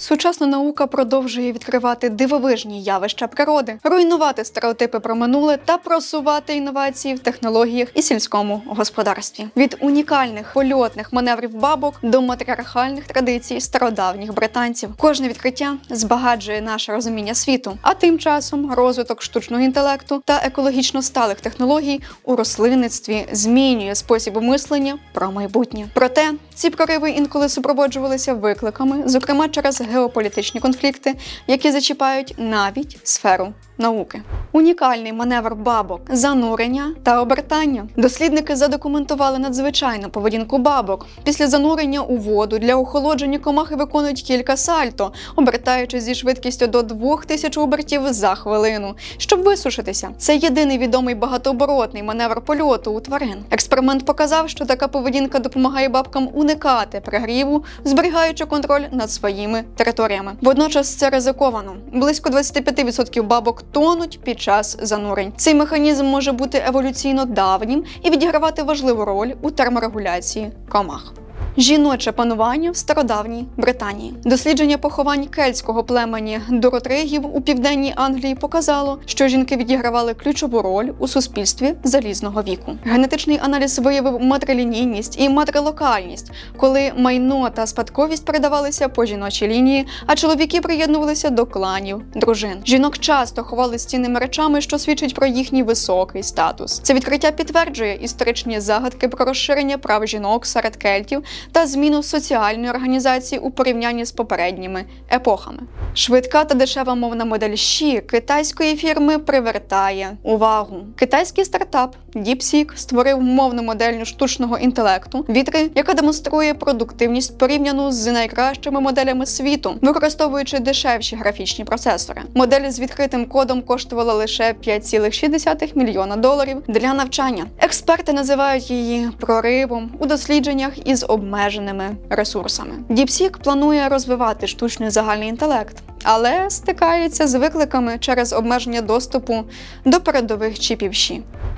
Сучасна наука продовжує відкривати дивовижні явища природи, руйнувати стереотипи про минуле та просувати інновації в технологіях і сільському господарстві. Від унікальних польотних маневрів бабок до матріархальних традицій стародавніх британців. Кожне відкриття збагачує наше розуміння світу. А тим часом розвиток штучного інтелекту та екологічно сталих технологій у рослинництві змінює спосіб мислення про майбутнє. Проте ці прориви інколи супроводжувалися викликами, зокрема через геополітичні конфлікти, які зачіпають навіть сферу науки. Унікальний маневр бабок, занурення та обертання. Дослідники задокументували надзвичайну поведінку бабок. Після занурення у воду для охолодження комахи виконують кілька сальто, обертаючись зі швидкістю до 2000 обертів за хвилину, щоб висушитися. Це єдиний відомий багатооборотний маневр польоту у тварин. Експеримент показав, що така поведінка допомагає бабкам уникати пригріву, зберігаючи контроль над своїми територіями. Водночас це ризиковано. Близько 25% бабок тонуть під час занурень. Цей механізм може бути еволюційно давнім і відігравати важливу роль у терморегуляції комах. Жіноче панування в стародавній Британії. Дослідження поховань кельтського племені доротригів у південній Англії показало, що жінки відігравали ключову роль у суспільстві залізного віку. Генетичний аналіз виявив матрилінійність і матрилокальність, коли майно та спадковість передавалися по жіночій лінії, а чоловіки приєднувалися до кланів дружин. Жінок часто ховали з речами, що свідчить про їхній високий статус. Це відкриття підтверджує історичні загадки про розширення прав жінок серед кельтів та зміну соціальної організації у порівнянні з попередніми епохами. Швидка та дешева мовна модель Ші китайської фірми привертає увагу. Китайський стартап DeepSeek створив мовну модель штучного інтелекту вітри, яка демонструє продуктивність порівняну з найкращими моделями світу, використовуючи дешевші графічні процесори. Модель з відкритим кодом коштувала лише 5,6 мільйона доларів для навчання. Експерти називають її проривом у дослідженнях із обмеженими ресурсами. DeepSeek планує розвивати штучний загальний інтелект. Але стикається з викликами через обмеження доступу до передових чіпів.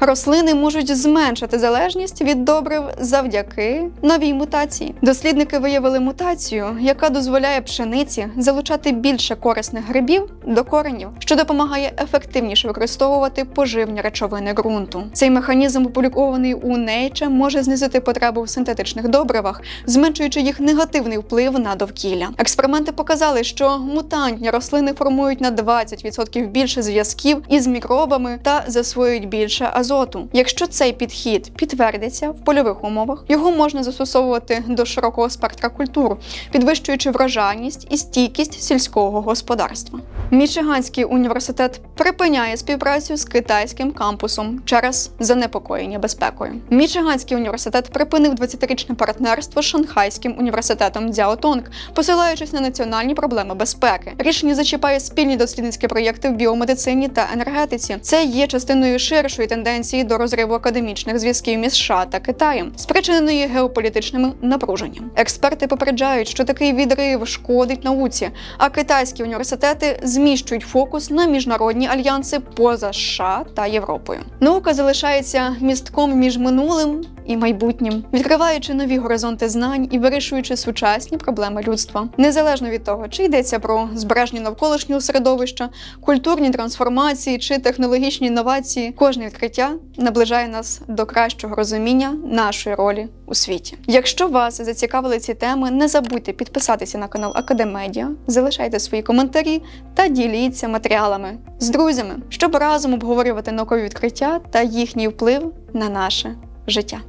Рослини можуть зменшити залежність від добрив завдяки новій мутації. Дослідники виявили мутацію, яка дозволяє пшениці залучати більше корисних грибів до коренів, що допомагає ефективніше використовувати поживні речовини ґрунту. Цей механізм, опублікований у Nature, може знизити потребу в синтетичних добривах, зменшуючи їх негативний вплив на довкілля. Експерименти показали, що мутантні рослини формують на 20% більше зв'язків із мікробами та засвоюють більше азоту. Якщо цей підхід підтвердиться в польових умовах, його можна застосовувати до широкого спектра культур, підвищуючи врожайність і стійкість сільського господарства. Мічиганський університет припиняє співпрацю з китайським кампусом через занепокоєння безпекою. Мічиганський університет припинив 20-річне партнерство з Шанхайським університетом Дзяотонг, посилаючись на національні проблеми безпеки. Рішення зачіпає спільні дослідницькі проєкти в біомедицині та енергетиці. Це є частиною ширшої тенденції до розриву академічних зв'язків між США та Китаєм, спричиненої геополітичним напруженням. Експерти попереджають, що такий відрив шкодить науці, а китайські університети зміщують фокус на міжнародні альянси поза США та Європою. Наука залишається містком між минулим і майбутнім, відкриваючи нові горизонти знань і вирішуючи сучасні проблеми людства, незалежно від того, чи йдеться про збереження навколишнього середовища, культурні трансформації чи технологічні інновації, кожне відкриття наближає нас до кращого розуміння нашої ролі у світі. Якщо вас зацікавили ці теми, не забудьте підписатися на канал Академедіа, залишайте свої коментарі та діліться матеріалами з друзями, щоб разом обговорювати наукові відкриття та їхній вплив на наше життя.